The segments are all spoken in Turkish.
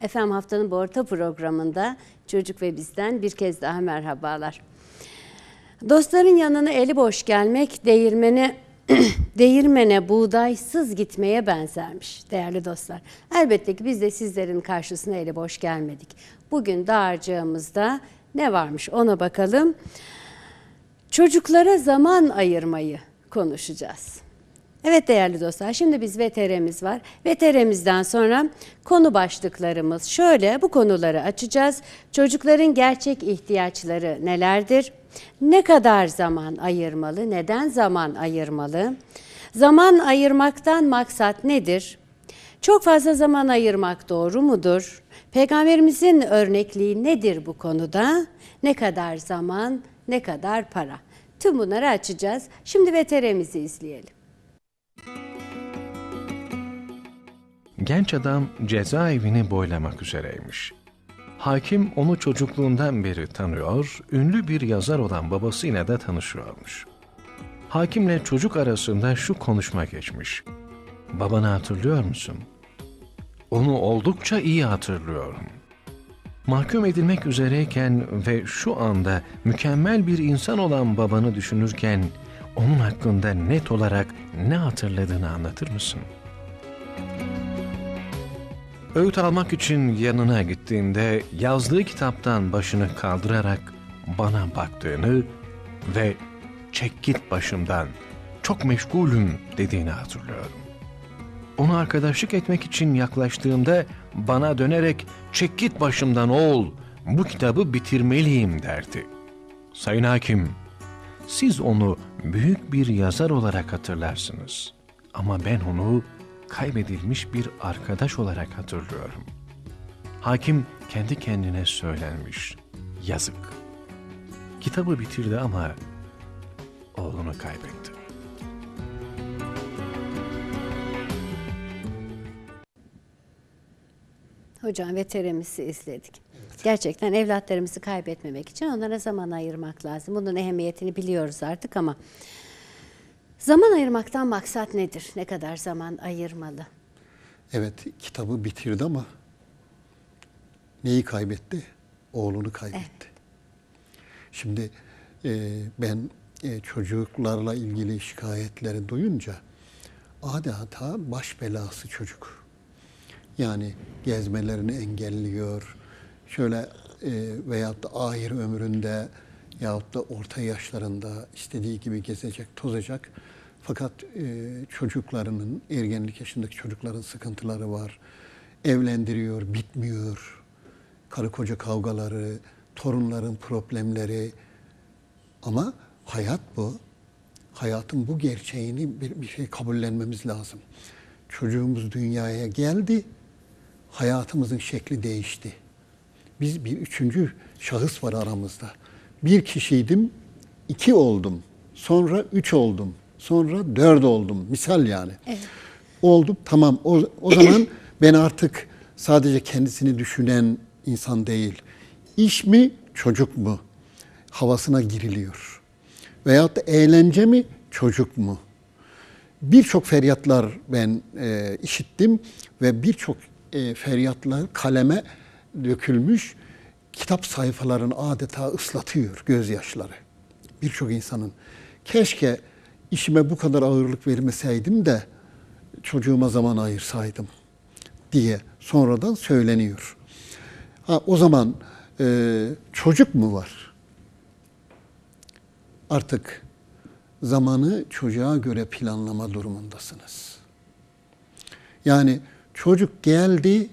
Efendim haftanın bu orta programında Çocuk ve Biz'den bir kez daha merhabalar. Dostların yanına eli boş gelmek değirmene değirmene buğdaysız gitmeye benzermiş değerli dostlar. Elbette ki biz de sizlerin karşısına eli boş gelmedik. Bugün dağarcığımızda ne varmış ona bakalım. Çocuklara zaman ayırmayı konuşacağız. Evet değerli dostlar şimdi biz VTR'miz var. VTR'mizden sonra konu başlıklarımız şöyle bu konuları açacağız. Çocukların gerçek ihtiyaçları nelerdir? Ne kadar zaman ayırmalı? Neden zaman ayırmalı? Zaman ayırmaktan maksat nedir? Çok fazla zaman ayırmak doğru mudur? Peygamberimizin örnekliği nedir bu konuda? Ne kadar zaman, ne kadar para? Tüm bunları açacağız. Şimdi VTR'mizi izleyelim. Genç adam cezaevini boylamak üzereymiş. Hakim onu çocukluğundan beri tanıyor, ünlü bir yazar olan babasıyla da tanışıyormuş. Hakimle çocuk arasında şu konuşma geçmiş. Babanı hatırlıyor musun? Onu oldukça iyi hatırlıyorum. Mahkum edilmek üzereyken ve şu anda mükemmel bir insan olan babanı düşünürken onun hakkında net olarak ne hatırladığını anlatır mısın?'' Öğüt almak için yanına gittiğinde yazdığı kitaptan başını kaldırarak bana baktığını ve çek git başımdan çok meşgulüm dediğini hatırlıyorum. Ona arkadaşlık etmek için yaklaştığımda bana dönerek çek git başımdan oğul bu kitabı bitirmeliyim derdi. Sayın Hakim, siz onu büyük bir yazar olarak hatırlarsınız. Ama ben onu kaybedilmiş bir arkadaş olarak hatırlıyorum. Hakim kendi kendine söylenmiş. Yazık. Kitabı bitirdi ama oğlunu kaybetti. Hocam VTR'mizi izledik. Gerçekten evlatlarımızı kaybetmemek için onlara zaman ayırmak lazım. Bunun ehemmiyetini biliyoruz artık ama zaman ayırmaktan maksat nedir? Ne kadar zaman ayırmalı? Evet kitabı bitirdi ama neyi kaybetti? Oğlunu kaybetti. Şimdi e, ben e, çocuklarla ilgili şikayetleri duyunca adeta baş belası çocuk. Yani gezmelerini engelliyor. Şöyle e, veyahut da ahir ömründe yahut da orta yaşlarında istediği gibi gezecek, tozacak. Fakat e, çocuklarının, ergenlik yaşındaki çocukların sıkıntıları var. Evlendiriyor, bitmiyor. Karı koca kavgaları, torunların problemleri. Ama hayat bu. Hayatın bu gerçeğini bir, bir şey kabullenmemiz lazım. Çocuğumuz dünyaya geldi, hayatımızın şekli değişti. Biz bir üçüncü şahıs var aramızda. Bir kişiydim, iki oldum. Sonra üç oldum. Sonra dört oldum. Misal yani. Evet. Oldum tamam. O, o zaman ben artık sadece kendisini düşünen insan değil. İş mi çocuk mu? Havasına giriliyor. Veyahut da eğlence mi çocuk mu? Birçok feryatlar ben e, işittim ve birçok e, feryatlar kaleme dökülmüş. Kitap sayfalarını adeta ıslatıyor gözyaşları. Birçok insanın. Keşke işime bu kadar ağırlık vermeseydim de çocuğuma zaman ayırsaydım diye sonradan söyleniyor. Ha, o zaman e, çocuk mu var? Artık zamanı çocuğa göre planlama durumundasınız. Yani çocuk geldi,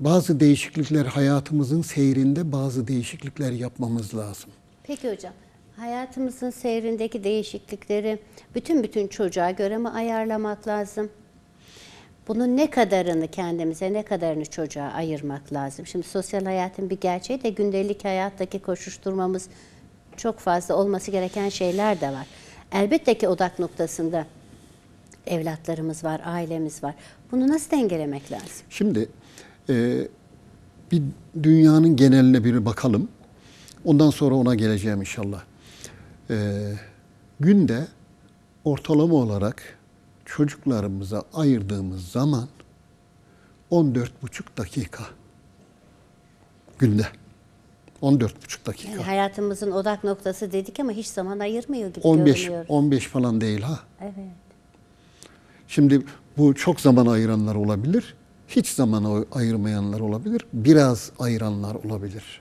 bazı değişiklikler hayatımızın seyrinde bazı değişiklikler yapmamız lazım. Peki hocam, hayatımızın seyrindeki değişiklikleri bütün bütün çocuğa göre mi ayarlamak lazım? Bunun ne kadarını kendimize, ne kadarını çocuğa ayırmak lazım? Şimdi sosyal hayatın bir gerçeği de gündelik hayattaki koşuşturmamız çok fazla olması gereken şeyler de var. Elbette ki odak noktasında evlatlarımız var, ailemiz var. Bunu nasıl dengelemek lazım? Şimdi e, bir dünyanın geneline bir bakalım. Ondan sonra ona geleceğim inşallah. E, günde ortalama olarak çocuklarımıza ayırdığımız zaman 14,5 dakika günde. 14,5 dakika. Yani hayatımızın odak noktası dedik ama hiç zaman ayırmıyor gibi 15 görünüyor. 15 falan değil ha. Evet. Şimdi bu çok zaman ayıranlar olabilir. Hiç zaman ay- ayırmayanlar olabilir. Biraz ayıranlar olabilir.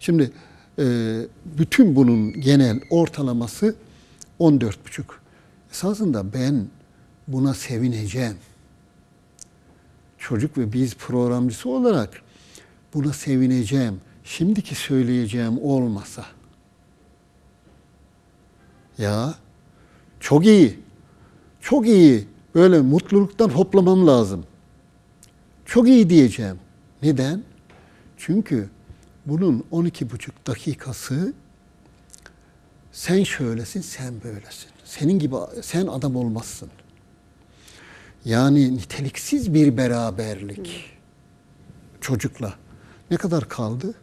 Şimdi bütün bunun genel ortalaması 14,5. Esasında ben buna sevineceğim. Çocuk ve biz programcısı olarak buna sevineceğim. Şimdiki söyleyeceğim olmasa. Ya çok iyi. Çok iyi. Böyle mutluluktan hoplamam lazım. Çok iyi diyeceğim. Neden? Çünkü bunun 12,5 dakikası sen şöylesin, sen böylesin. Senin gibi sen adam olmazsın. Yani niteliksiz bir beraberlik çocukla. Ne kadar kaldı?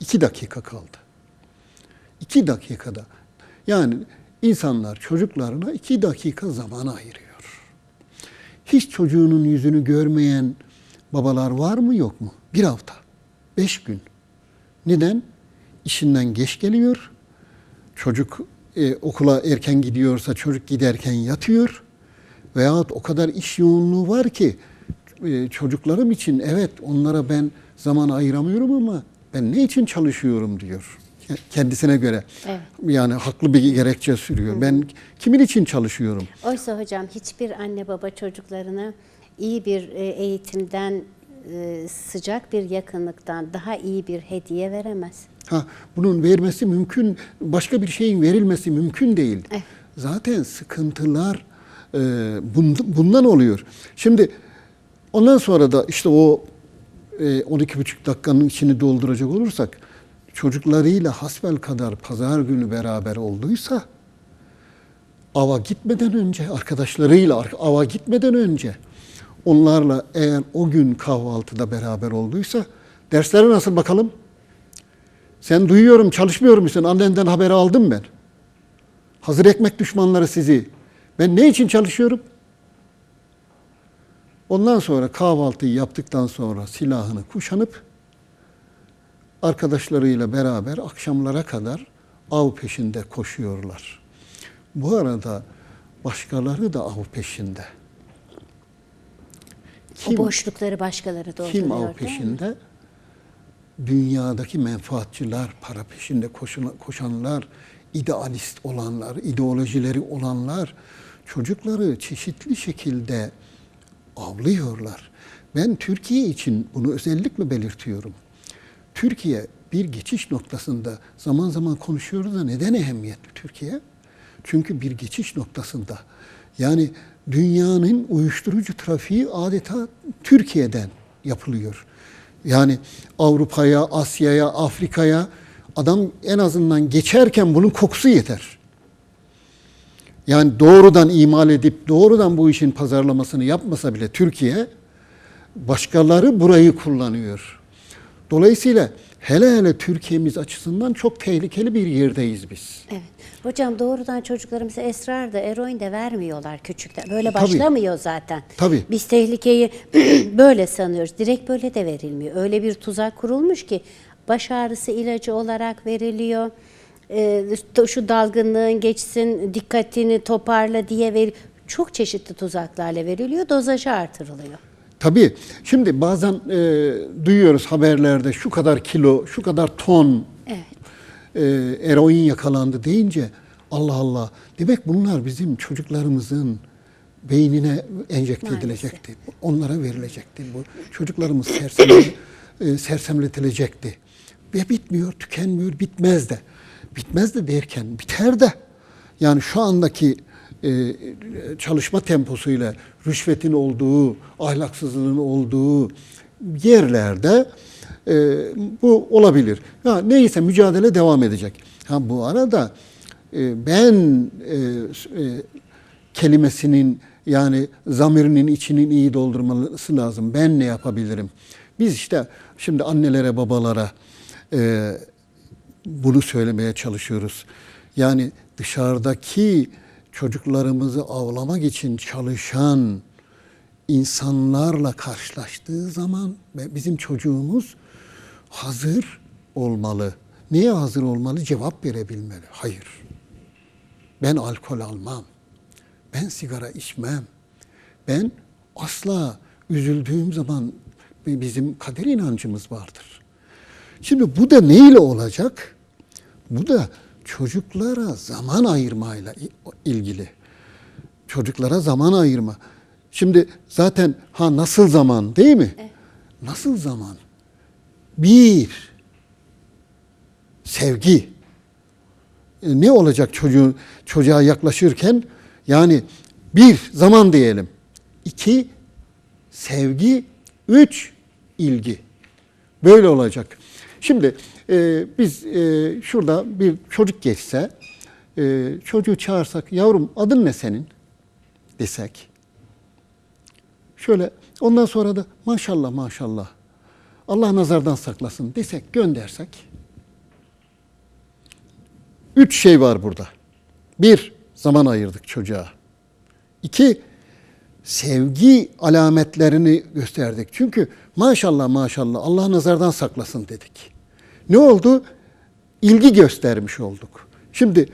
İki dakika kaldı. İki dakikada. Yani insanlar çocuklarına iki dakika zaman ayırıyor. Hiç çocuğunun yüzünü görmeyen babalar var mı yok mu? Bir hafta, beş gün. Neden? İşinden geç geliyor. Çocuk e, okula erken gidiyorsa çocuk giderken yatıyor. Veyahut o kadar iş yoğunluğu var ki e, çocuklarım için evet onlara ben zaman ayıramıyorum ama ben ne için çalışıyorum diyor kendisine göre. Evet. Yani haklı bir gerekçe sürüyor. Ben kimin için çalışıyorum? Oysa hocam hiçbir anne baba çocuklarına iyi bir e, eğitimden, e, sıcak bir yakınlıktan daha iyi bir hediye veremez. Ha, bunun vermesi mümkün, başka bir şeyin verilmesi mümkün değil. Evet. Zaten sıkıntılar e, bund- bundan oluyor. Şimdi ondan sonra da işte o e, 12,5 dakikanın içini dolduracak olursak çocuklarıyla hasbel kadar pazar günü beraber olduysa ava gitmeden önce arkadaşlarıyla ar- ava gitmeden önce onlarla eğer o gün kahvaltıda beraber olduysa dersleri nasıl bakalım? Sen duyuyorum çalışmıyor musun? Annenden haber aldım ben. Hazır ekmek düşmanları sizi. Ben ne için çalışıyorum? Ondan sonra kahvaltıyı yaptıktan sonra silahını kuşanıp arkadaşlarıyla beraber akşamlara kadar av peşinde koşuyorlar. Bu arada başkaları da av peşinde. O boşlukları başkaları dolduruyor. Kim av peşinde? Dünyadaki menfaatçılar, para peşinde koşan- koşanlar, idealist olanlar, ideolojileri olanlar çocukları çeşitli şekilde avlıyorlar. Ben Türkiye için bunu özellikle belirtiyorum. Türkiye bir geçiş noktasında zaman zaman konuşuyoruz da neden ehemmiyetli Türkiye? Çünkü bir geçiş noktasında. Yani dünyanın uyuşturucu trafiği adeta Türkiye'den yapılıyor. Yani Avrupa'ya, Asya'ya, Afrika'ya adam en azından geçerken bunun kokusu yeter. Yani doğrudan imal edip doğrudan bu işin pazarlamasını yapmasa bile Türkiye başkaları burayı kullanıyor. Dolayısıyla hele hele Türkiye'miz açısından çok tehlikeli bir yerdeyiz biz. Evet. Hocam doğrudan çocuklarımıza esrar da eroin de vermiyorlar küçükten. Böyle Tabii. başlamıyor zaten. Tabii. Biz tehlikeyi böyle sanıyoruz. Direkt böyle de verilmiyor. Öyle bir tuzak kurulmuş ki baş ağrısı ilacı olarak veriliyor. Ee, şu dalgınlığın geçsin, dikkatini toparla diye ver. Çok çeşitli tuzaklarla veriliyor. Dozajı artırılıyor. Tabii. Şimdi bazen e, duyuyoruz haberlerde şu kadar kilo, şu kadar ton Evet. E, eroin yakalandı deyince Allah Allah. Demek bunlar bizim çocuklarımızın beynine enjekte Maalesef. edilecekti. Onlara verilecekti. Bu çocuklarımız sersemle, e, sersemletilecekti. Ve bitmiyor, tükenmiyor, bitmez de. Bitmez de derken biter de. Yani şu andaki e, çalışma temposuyla rüşvetin olduğu, ahlaksızlığın olduğu yerlerde e, bu olabilir. Ya neyse mücadele devam edecek. Ha bu arada e, ben e, e, kelimesinin yani zamirinin içinin iyi doldurması lazım. Ben ne yapabilirim? Biz işte şimdi annelere, babalara e, bunu söylemeye çalışıyoruz. Yani dışarıdaki çocuklarımızı avlamak için çalışan insanlarla karşılaştığı zaman ve bizim çocuğumuz hazır olmalı. Neye hazır olmalı? Cevap verebilmeli. Hayır. Ben alkol almam. Ben sigara içmem. Ben asla üzüldüğüm zaman bizim kader inancımız vardır. Şimdi bu da neyle olacak? Bu da çocuklara zaman ayırmayla ilgili. Çocuklara zaman ayırma. Şimdi zaten ha nasıl zaman değil mi? Nasıl zaman? Bir, sevgi. E, ne olacak çocuğun çocuğa yaklaşırken? Yani bir, zaman diyelim. İki, sevgi. Üç, ilgi. Böyle olacak. Şimdi e, biz e, şurada bir çocuk geçse, e, çocuğu çağırsak, yavrum adın ne senin? desek. Şöyle ondan sonra da maşallah maşallah Allah nazardan saklasın desek göndersek. Üç şey var burada. Bir, zaman ayırdık çocuğa. İki, sevgi alametlerini gösterdik. Çünkü maşallah maşallah Allah nazardan saklasın dedik. Ne oldu? İlgi göstermiş olduk. Şimdi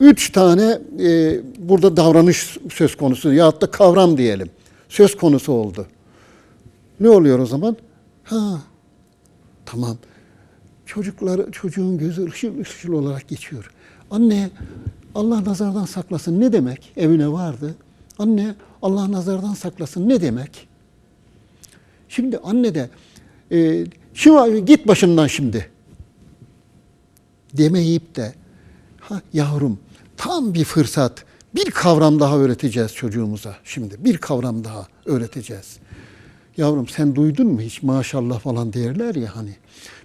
üç tane e, burada davranış söz konusu ya da kavram diyelim söz konusu oldu. Ne oluyor o zaman? Ha, tamam. Çocuklar, çocuğun gözü ışıl ışıl olarak geçiyor. Anne, Allah nazardan saklasın ne demek? Evine vardı. Anne, Allah nazardan saklasın ne demek? Şimdi anne de, e, şimdi git başımdan şimdi demeyip de, ha yavrum tam bir fırsat, bir kavram daha öğreteceğiz çocuğumuza şimdi. Bir kavram daha öğreteceğiz. Yavrum sen duydun mu hiç maşallah falan derler ya hani.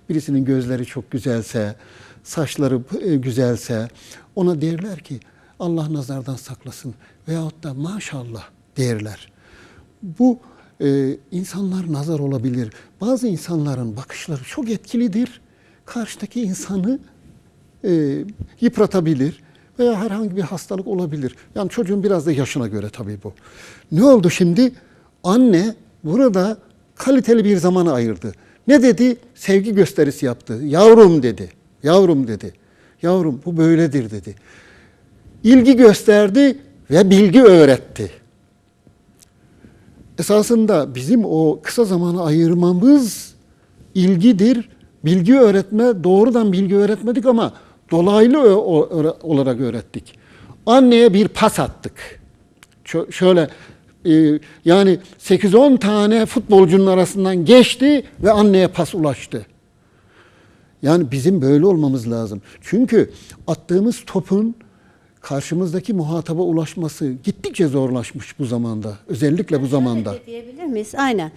Birisinin gözleri çok güzelse, saçları e, güzelse ona derler ki Allah nazardan saklasın veyahut da maşallah derler. Bu e, insanlar nazar olabilir. Bazı insanların bakışları çok etkilidir. Karşıdaki insanı e, yıpratabilir veya herhangi bir hastalık olabilir. Yani çocuğun biraz da yaşına göre tabii bu. Ne oldu şimdi? Anne burada kaliteli bir zamanı ayırdı. Ne dedi? Sevgi gösterisi yaptı. Yavrum dedi. Yavrum dedi. Yavrum bu böyledir dedi. İlgi gösterdi ve bilgi öğretti. Esasında bizim o kısa zamanı ayırmamız ilgidir. Bilgi öğretme, doğrudan bilgi öğretmedik ama dolaylı olarak öğrettik. Anneye bir pas attık. Şöyle e, yani 8-10 tane futbolcunun arasından geçti ve anneye pas ulaştı. Yani bizim böyle olmamız lazım. Çünkü attığımız topun karşımızdaki muhataba ulaşması gittikçe zorlaşmış bu zamanda. Özellikle bu zamanda. Şöyle de diyebilir miyiz? Aynen.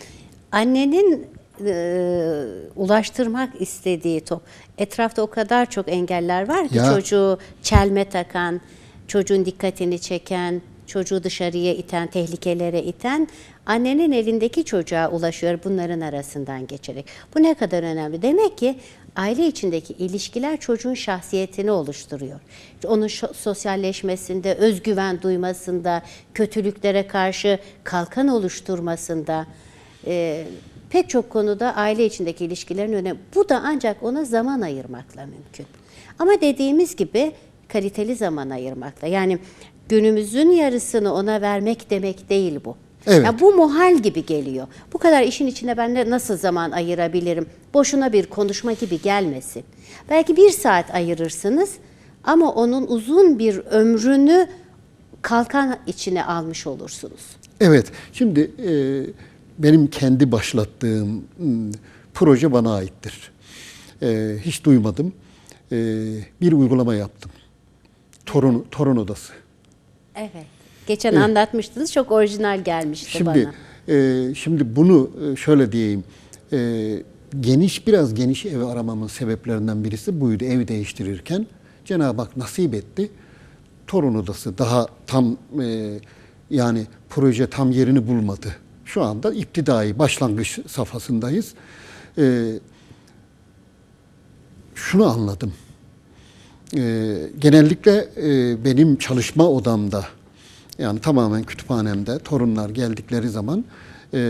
Annenin e, ulaştırmak istediği top. Etrafta o kadar çok engeller var ki Ya. çocuğu çelme takan, çocuğun dikkatini çeken, çocuğu dışarıya iten, tehlikelere iten annenin elindeki çocuğa ulaşıyor bunların arasından geçerek. Bu ne kadar önemli. Demek ki aile içindeki ilişkiler çocuğun şahsiyetini oluşturuyor. Onun sosyalleşmesinde, özgüven duymasında, kötülüklere karşı kalkan oluşturmasında, e, pek çok konuda aile içindeki ilişkilerin önemi. Bu da ancak ona zaman ayırmakla mümkün. Ama dediğimiz gibi kaliteli zaman ayırmakla. Yani günümüzün yarısını ona vermek demek değil bu. Evet. Ya bu muhal gibi geliyor. Bu kadar işin içine ben de nasıl zaman ayırabilirim? Boşuna bir konuşma gibi gelmesin. Belki bir saat ayırırsınız ama onun uzun bir ömrünü kalkan içine almış olursunuz. Evet, şimdi e, benim kendi başlattığım proje bana aittir. E, hiç duymadım. E, bir uygulama yaptım. Torun, torun odası. Evet. Geçen anlatmıştınız. Çok orijinal gelmişti Şimdi bana. e, şimdi bunu e, şöyle diyeyim. E, geniş biraz geniş ev aramamın sebeplerinden birisi buydu. Ev değiştirirken Cenab-ı Hak nasip etti. Torun odası daha tam e, yani proje tam yerini bulmadı. Şu anda iptidai başlangıç safhasındayız. E, şunu anladım. E, genellikle e, benim çalışma odamda Yani tamamen kütüphanemde torunlar geldikleri zaman e,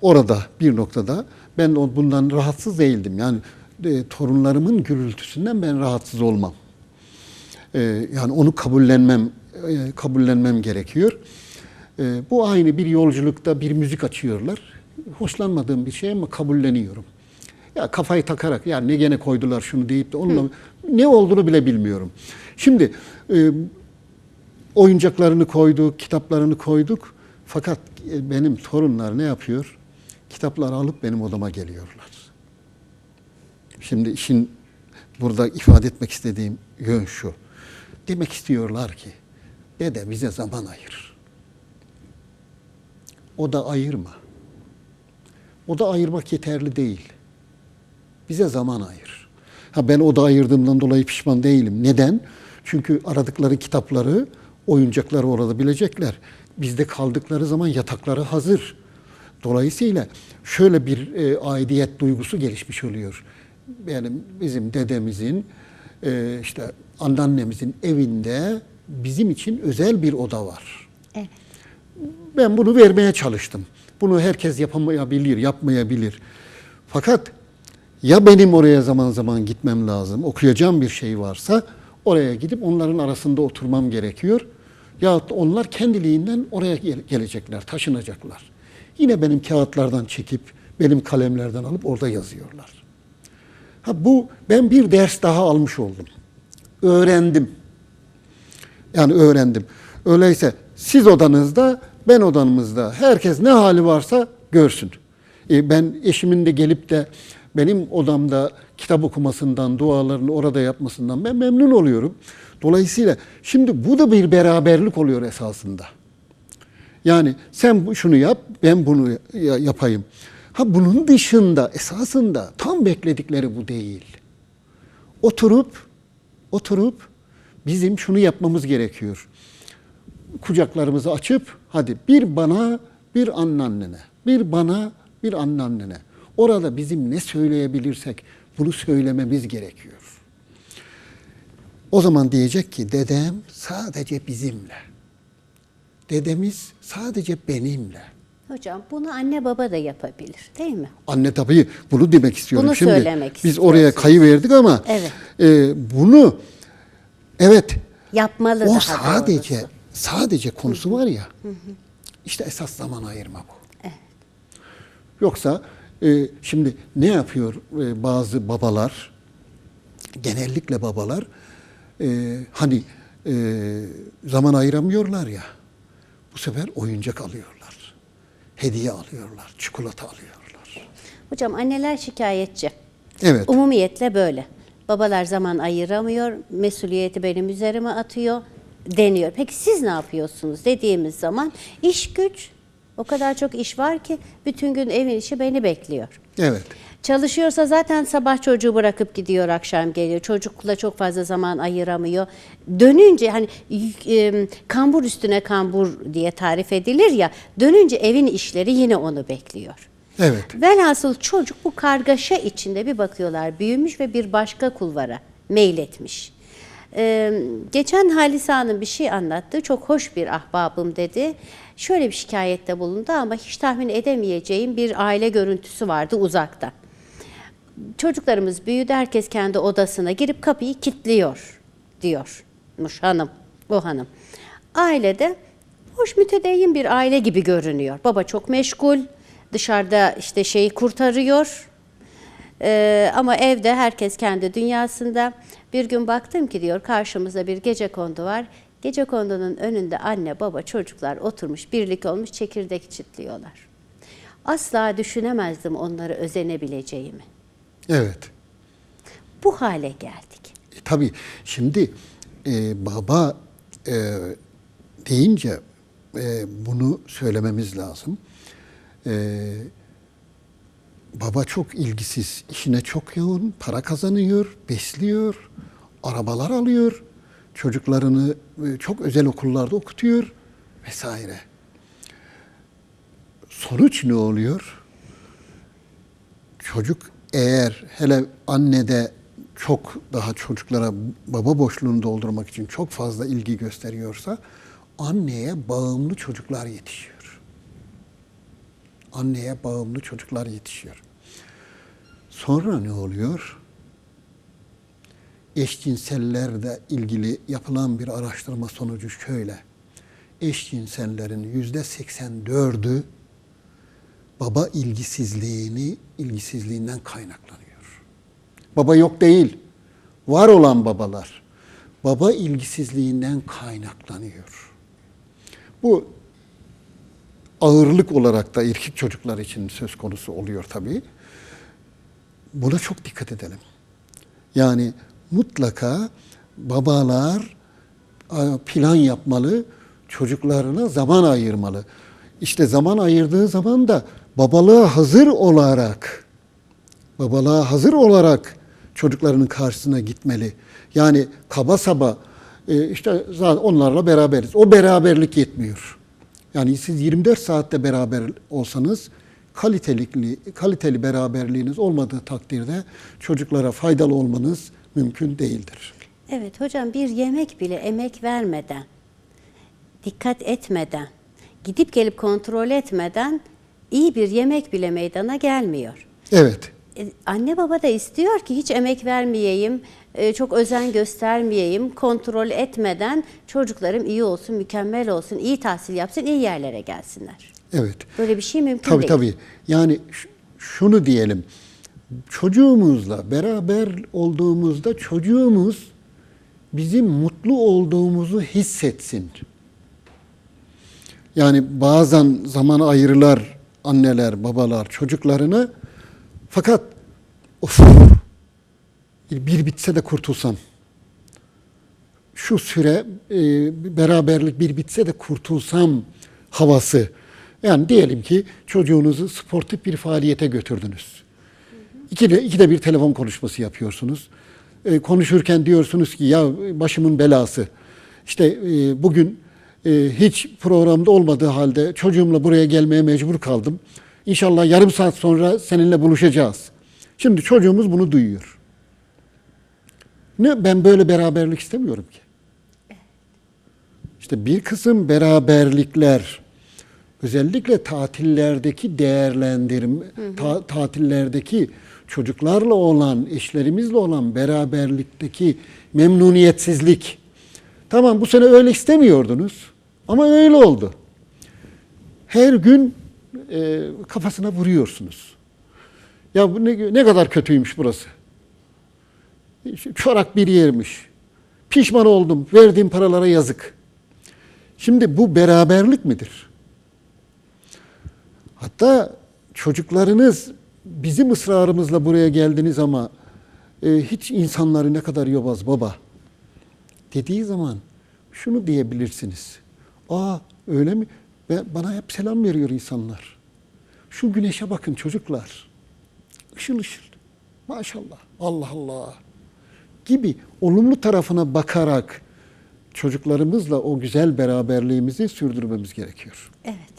orada bir noktada ben bundan rahatsız değildim. Yani e, torunlarımın gürültüsünden ben rahatsız olmam. E, yani onu kabullenmem e, kabullenmem gerekiyor. E, bu aynı bir yolculukta bir müzik açıyorlar. Hoşlanmadığım bir şey ama kabulleniyorum. Ya kafayı takarak ya ne gene koydular şunu deyip de onunla ne olduğunu bile bilmiyorum. Şimdi e, oyuncaklarını koyduk, kitaplarını koyduk. Fakat e, benim torunlar ne yapıyor? Kitapları alıp benim odama geliyorlar. Şimdi işin burada ifade etmek istediğim yön şu. Demek istiyorlar ki dede bize zaman ayır. O da ayırma. O da ayırmak yeterli değil. Bize zaman ayır. Ha ben o da ayırdığımdan dolayı pişman değilim. Neden? Çünkü aradıkları kitapları, oyuncakları orada bilecekler. Bizde kaldıkları zaman yatakları hazır. Dolayısıyla şöyle bir e, aidiyet duygusu gelişmiş oluyor. Yani bizim dedemizin, e, işte anneannemizin evinde bizim için özel bir oda var. Evet. Ben bunu vermeye çalıştım. Bunu herkes yapamayabilir, yapmayabilir. Fakat ya benim oraya zaman zaman gitmem lazım, okuyacağım bir şey varsa oraya gidip onların arasında oturmam gerekiyor. Da onlar kendiliğinden oraya gel- gelecekler, taşınacaklar. Yine benim kağıtlardan çekip, benim kalemlerden alıp orada yazıyorlar. Ha bu ben bir ders daha almış oldum. Öğrendim. Yani öğrendim. Öyleyse siz odanızda, ben odamızda. Herkes ne hali varsa görsün. E, ben eşimin de gelip de benim odamda kitap okumasından, dualarını orada yapmasından ben memnun oluyorum. Dolayısıyla şimdi bu da bir beraberlik oluyor esasında. Yani sen şunu yap, ben bunu ya- yapayım. Ha bunun dışında esasında tam bekledikleri bu değil. Oturup oturup bizim şunu yapmamız gerekiyor. Kucaklarımızı açıp hadi bir bana bir anneannene, bir bana bir anneannene. Orada bizim ne söyleyebilirsek bunu söylememiz gerekiyor. O zaman diyecek ki dedem sadece bizimle. Dedemiz sadece benimle. Hocam bunu anne baba da yapabilir değil mi? Anne tabii bunu demek istiyorum. Bunu Şimdi söylemek biz oraya kayı verdik ama Evet. e, bunu evet Yapmalı o daha sadece doğrusu. sadece konusu var ya. işte esas zaman ayırma bu. Yoksa e, şimdi ne yapıyor e, bazı babalar? Genellikle babalar e, hani e, zaman ayıramıyorlar ya. Bu sefer oyuncak alıyorlar. Hediye alıyorlar, çikolata alıyorlar. Hocam anneler şikayetçi. Evet. Umumiyetle böyle. Babalar zaman ayıramıyor, mesuliyeti benim üzerime atıyor deniyor. Peki siz ne yapıyorsunuz dediğimiz zaman iş güç o kadar çok iş var ki bütün gün evin işi beni bekliyor. Evet. Çalışıyorsa zaten sabah çocuğu bırakıp gidiyor, akşam geliyor. Çocukla çok fazla zaman ayıramıyor. Dönünce hani e, kambur üstüne kambur diye tarif edilir ya. Dönünce evin işleri yine onu bekliyor. Evet. Velhasıl çocuk bu kargaşa içinde bir bakıyorlar büyümüş ve bir başka kulvara meyletmiş. Ee, geçen Halise Hanım bir şey anlattı. Çok hoş bir ahbabım dedi. Şöyle bir şikayette bulundu ama hiç tahmin edemeyeceğim bir aile görüntüsü vardı uzakta. Çocuklarımız büyüdü, herkes kendi odasına girip kapıyı kilitliyor diyormuş hanım, o hanım. Ailede hoş mütedeyyin bir aile gibi görünüyor. Baba çok meşgul, dışarıda işte şeyi kurtarıyor. Ee, ama evde herkes kendi dünyasında. Bir gün baktım ki diyor karşımızda bir gece kondu var. Gece kondunun önünde anne, baba, çocuklar oturmuş, birlik olmuş çekirdek çitliyorlar. Asla düşünemezdim onları özenebileceğimi. Evet. Bu hale geldik. E, tabii şimdi e, baba e, deyince e, bunu söylememiz lazım. E, baba çok ilgisiz, işine çok yoğun, para kazanıyor, besliyor, arabalar alıyor, çocuklarını e, çok özel okullarda okutuyor vesaire. Sonuç ne oluyor? Çocuk eğer hele annede çok daha çocuklara baba boşluğunu doldurmak için çok fazla ilgi gösteriyorsa anneye bağımlı çocuklar yetişiyor. Anneye bağımlı çocuklar yetişiyor. Sonra ne oluyor? Eşcinsellerle ilgili yapılan bir araştırma sonucu şöyle. Eşcinsellerin yüzde 84'ü baba ilgisizliğini ilgisizliğinden kaynaklanıyor. Baba yok değil. Var olan babalar baba ilgisizliğinden kaynaklanıyor. Bu ağırlık olarak da erkek çocuklar için söz konusu oluyor tabii. Buna çok dikkat edelim. Yani mutlaka babalar plan yapmalı, çocuklarına zaman ayırmalı. İşte zaman ayırdığı zaman da babalığa hazır olarak babalığa hazır olarak çocuklarının karşısına gitmeli. Yani kaba saba e, işte zaten onlarla beraberiz. O beraberlik yetmiyor. Yani siz 24 saatte beraber olsanız kaliteli, kaliteli beraberliğiniz olmadığı takdirde çocuklara faydalı olmanız mümkün değildir. Evet hocam bir yemek bile emek vermeden, dikkat etmeden, gidip gelip kontrol etmeden iyi bir yemek bile meydana gelmiyor. Evet. E, Anne baba da istiyor ki hiç emek vermeyeyim, e, çok özen göstermeyeyim, kontrol etmeden çocuklarım iyi olsun, mükemmel olsun, iyi tahsil yapsın, iyi yerlere gelsinler. Evet. Böyle bir şey mümkün Tabii değil. tabii. Yani ş- şunu diyelim. Çocuğumuzla beraber olduğumuzda çocuğumuz bizim mutlu olduğumuzu hissetsin. Yani bazen zaman ayırırlar anneler, babalar çocuklarına. Fakat of bir bitse de kurtulsam. Şu süre e, beraberlik bir bitse de kurtulsam havası. Yani diyelim ki çocuğunuzu sportif bir faaliyete götürdünüz. İkide, ikide bir telefon konuşması yapıyorsunuz. E, konuşurken diyorsunuz ki ya başımın belası. İşte e, bugün e, hiç programda olmadığı halde çocuğumla buraya gelmeye mecbur kaldım. İnşallah yarım saat sonra seninle buluşacağız. Şimdi çocuğumuz bunu duyuyor. Ne ben böyle beraberlik istemiyorum ki. İşte bir kısım beraberlikler özellikle tatillerdeki değerlendirme, ta- tatillerdeki çocuklarla olan, eşlerimizle olan beraberlikteki memnuniyetsizlik. Tamam bu sene öyle istemiyordunuz ama öyle oldu. Her gün e, kafasına vuruyorsunuz. Ya bu ne, ne kadar kötüymüş burası. Çorak bir yermiş. Pişman oldum. Verdiğim paralara yazık. Şimdi bu beraberlik midir? Hatta çocuklarınız bizim ısrarımızla buraya geldiniz ama e, hiç insanları ne kadar yobaz baba dediği zaman şunu diyebilirsiniz. Aa öyle mi? Ben, bana hep selam veriyor insanlar. Şu güneşe bakın çocuklar. Işıl ışıl. Maşallah. Allah Allah. Gibi olumlu tarafına bakarak çocuklarımızla o güzel beraberliğimizi sürdürmemiz gerekiyor. Evet.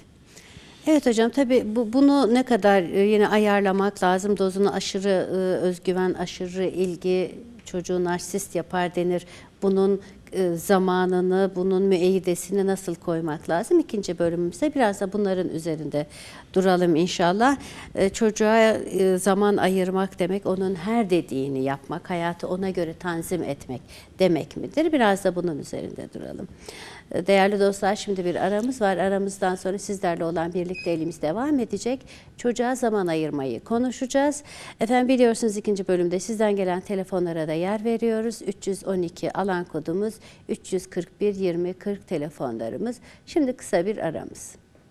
Evet hocam tabii bu, bunu ne kadar e, yine ayarlamak lazım. Dozunu aşırı e, özgüven, aşırı ilgi çocuğu narsist yapar denir. Bunun e, zamanını, bunun müeyyidesini nasıl koymak lazım? İkinci bölümümüzde biraz da bunların üzerinde duralım inşallah. Çocuğa zaman ayırmak demek, onun her dediğini yapmak, hayatı ona göre tanzim etmek demek midir? Biraz da bunun üzerinde duralım. Değerli dostlar şimdi bir aramız var. Aramızdan sonra sizlerle olan birlikteliğimiz devam edecek. Çocuğa zaman ayırmayı konuşacağız. Efendim biliyorsunuz ikinci bölümde sizden gelen telefonlara da yer veriyoruz. 312 alan kodumuz 341 20 40 telefonlarımız. Şimdi kısa bir aramız.